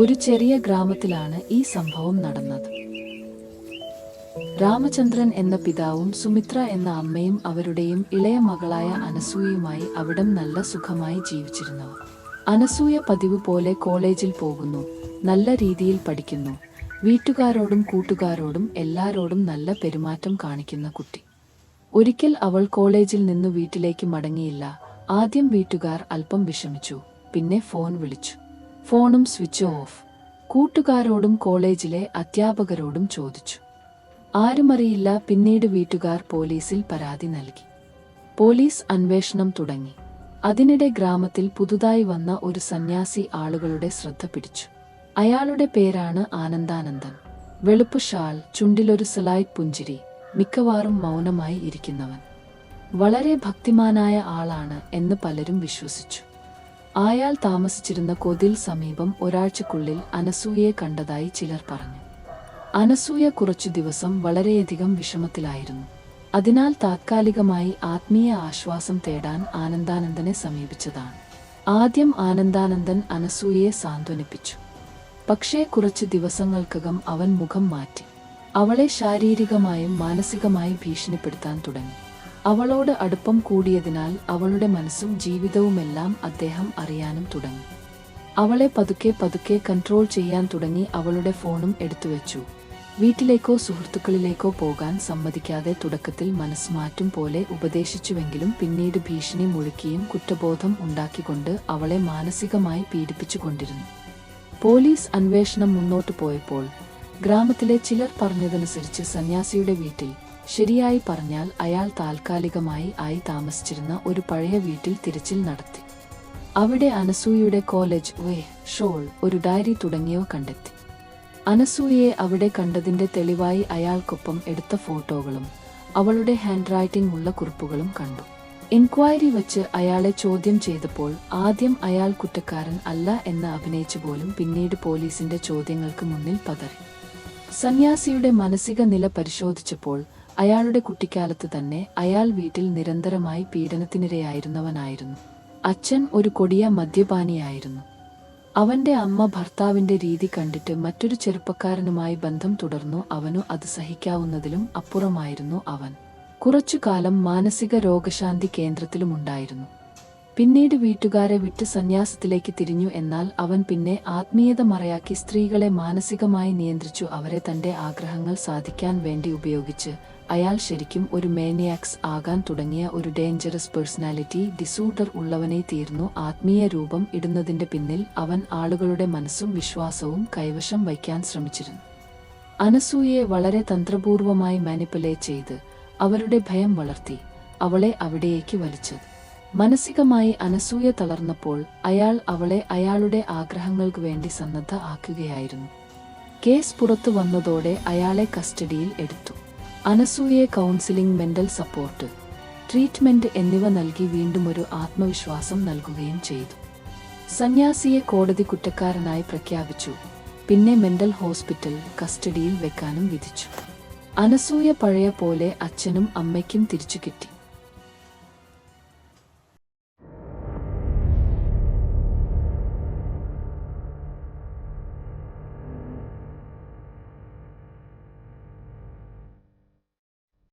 ഒരു ചെറിയ ഗ്രാമത്തിലാണ് ഈ സംഭവം നടന്നത്. രാമചന്ദ്രൻ എന്ന പിതാവും സുമിത്ര എന്ന അമ്മയും അവരുടെയും ഇളയ മകളായ അനസൂയയുമായി അവിടം നല്ല സുഖമായി ജീവിച്ചിരുന്നവർ അനസൂയ പതിവ് പോലെ കോളേജിൽ പോകുന്നു നല്ല രീതിയിൽ പഠിക്കുന്നു വീട്ടുകാരോടും കൂട്ടുകാരോടും എല്ലാരോടും നല്ല പെരുമാറ്റം കാണിക്കുന്ന കുട്ടി. ഒരിക്കൽ അവൾ കോളേജിൽ നിന്ന് വീട്ടിലേക്ക് മടങ്ങിയില്ല. ആദ്യം വീട്ടുകാർ അല്പം വിഷമിച്ചു പിന്നെ ഫോൺ വിളിച്ചു. ഫോണും സ്വിച്ച് ഓഫ്. കൂട്ടുകാരോടും കോളേജിലെ അധ്യാപകരോടും ചോദിച്ചു. ആരുമറിയില്ല പിന്നീട് വീട്ടുകാർ പോലീസിൽ പരാതി നൽകി. പോലീസ് അന്വേഷണം തുടങ്ങി. അതിനിടെ ഗ്രാമത്തിൽ പുതുതായി വന്ന ഒരു സന്യാസി ആളുകളുടെ ശ്രദ്ധ പിടിച്ചു. അയാളുടെ പേരാണ് ആനന്ദാനന്ദൻ. വെളുപ്പ് ഷാൾ ചുണ്ടിലൊരു സലായ് പുഞ്ചിരി മിക്കവാറും മൗനമായി ഇരിക്കുന്നവൻ. വളരെ ഭക്തിമാനായ ആളാണ് എന്ന് പലരും വിശ്വസിച്ചു. അയാൾ താമസിച്ചിരുന്ന കൊതിൽ സമീപം ഒരാഴ്ചക്കുള്ളിൽ അനസൂയയെ കണ്ടതായി ചിലർ പറഞ്ഞു. അനസൂയ കുറച്ചു ദിവസം വളരെയധികം വിഷമത്തിലായിരുന്നു. അതിനാൽ താത്കാലികമായി ആത്മീയ ആശ്വാസം തേടാൻ ആനന്ദാനന്ദനെ സമീപിച്ചതാണ്. ആദ്യം ആനന്ദാനന്ദൻ അനസൂയയെ സാന്ത്വനിപ്പിച്ചു. പക്ഷേ കുറച്ചു ദിവസങ്ങൾക്കകം അവൻ മുഖം മാറ്റി. അവളെ ശാരീരികമായും മാനസികമായും ഭീഷണിപ്പെടുത്താൻ തുടങ്ങി. അവളോട് അടുപ്പം കൂടിയതിനാൽ അവളുടെ മനസ്സും ജീവിതവുമെല്ലാം അദ്ദേഹം അറിയാനും തുടങ്ങി. അവളെ പതുക്കെ പതുക്കെ കൺട്രോൾ ചെയ്യാൻ തുടങ്ങി അവളുടെ ഫോണും എടുത്തുവെച്ചു വീട്ടിലേക്കോ സുഹൃത്തുക്കളിലേക്കോ പോകാൻ സമ്മതിക്കാതെ തുടക്കത്തിൽ മനസ്സുമാറ്റും പോലെ ഉപദേശിച്ചുവെങ്കിലും പിന്നീട് ഭീഷണി മുഴുക്കിയും കുറ്റബോധം ഉണ്ടാക്കിക്കൊണ്ട് അവളെ മാനസികമായി പീഡിപ്പിച്ചുകൊണ്ടിരുന്നു. പോലീസ് അന്വേഷണം മുന്നോട്ടു പോയപ്പോൾ ഗ്രാമത്തിലെ ചിലർ പറഞ്ഞതനുസരിച്ച് സന്യാസിയുടെ വീട്ടിൽ ശരിയായി പറഞ്ഞാൽ അയാൾ താൽക്കാലികമായി ആയി താമസിച്ചിരുന്ന ഒരു പഴയ വീട്ടിൽ തിരച്ചിൽ നടത്തി. അവിടെ അനസൂയയുടെ കോളേജ് വേ ഷോൾ ഒരു ഡയറി തുടങ്ങിയവ കണ്ടെത്തി. അനസൂയയെ അവിടെ കണ്ടതിന്റെ തെളിവായി അയാൾക്കൊപ്പം എടുത്ത ഫോട്ടോകളും അവളുടെ ഹാൻഡ് റൈറ്റിംഗ് ഉള്ള കുറിപ്പുകളും കണ്ടു. എൻക്വയറി വച്ച് അയാളെ ചോദ്യം ചെയ്തപ്പോൾ ആദ്യം അയാൾ കുറ്റക്കാരൻ അല്ല എന്ന് അഭിനയിച്ചു പോലും പിന്നീട് പോലീസിന്റെ ചോദ്യങ്ങൾക്ക് മുന്നിൽ പതറി. സന്യാസിയുടെ മാനസിക നില പരിശോധിച്ചപ്പോൾ അയാളുടെ കുട്ടിക്കാലത്ത് തന്നെ അയാൾ വീട്ടിൽ നിരന്തരമായി പീഡനത്തിനിരയായിരുന്നവനായിരുന്നു. അച്ഛൻ ഒരു കൊടിയ മദ്യപാനിയായിരുന്നു. അവന്റെ അമ്മ ഭർത്താവിന്റെ രീതി കണ്ടിട്ട് മറ്റൊരു ചെറുപ്പക്കാരനുമായി ബന്ധം തുടർന്നു അവനു അത് സഹിക്കാവുന്നതിലും അപ്പുറമായിരുന്നു അവൻ. കുറച്ചു കാലം മാനസിക രോഗശാന്തി കേന്ദ്രത്തിലുമുണ്ടായിരുന്നു. പിന്നീട് വീട്ടുകാരെ വിട്ട് സന്യാസത്തിലേക്ക് തിരിഞ്ഞു എന്നാൽ അവൻ പിന്നെ ആത്മീയത മറയാക്കി സ്ത്രീകളെ മാനസികമായി നിയന്ത്രിച്ചു അവരെ തന്റെ ആഗ്രഹങ്ങൾ സാധിക്കാൻ വേണ്ടി ഉപയോഗിച്ച്. അയാൾ ശരിക്കും ഒരു മേനിയാക്സ് ആകാൻ തുടങ്ങിയ ഒരു ഡേഞ്ചറസ് പേഴ്സണാലിറ്റി ഡിസൂർഡർ ഉള്ളവനെ തീർന്നു. ആത്മീയ രൂപം ഇടുന്നതിന്റെ പിന്നിൽ അവൻ ആളുകളുടെ മനസ്സും വിശ്വാസവും കൈവശം വയ്ക്കാൻ ശ്രമിച്ചിരുന്നു. അനസൂയെ വളരെ തന്ത്രപൂർവമായി മാനിപ്പുലേറ്റ് ചെയ്ത് അവരുടെ ഭയം വളർത്തി അവളെ അവിടേക്ക് വലിച്ചത്. മാനസികമായി അനസൂയ തളർന്നപ്പോൾ അയാൾ അവളെ അയാളുടെ ആഗ്രഹങ്ങൾക്ക് വേണ്ടി സന്നദ്ധ ആക്കുകയായിരുന്നു. കേസ് പുറത്തു വന്നതോടെ അയാളെ കസ്റ്റഡിയിൽ എടുത്തു. അനസൂയെ കൗൺസിലിംഗ് മെന്റൽ സപ്പോർട്ട് ട്രീറ്റ്മെന്റ് എന്നിവ നൽകി വീണ്ടും ഒരു ആത്മവിശ്വാസം നൽകുകയും ചെയ്തു. സന്യാസിയെ കോടതി കുറ്റക്കാരനായി പ്രഖ്യാപിച്ചു പിന്നെ മെന്റൽ ഹോസ്പിറ്റൽ കസ്റ്റഡിയിൽ വെക്കാനും വിധിച്ചു. അനസൂയ പഴയ പോലെ അച്ഛനും അമ്മയ്ക്കും തിരിച്ചു കിട്ടി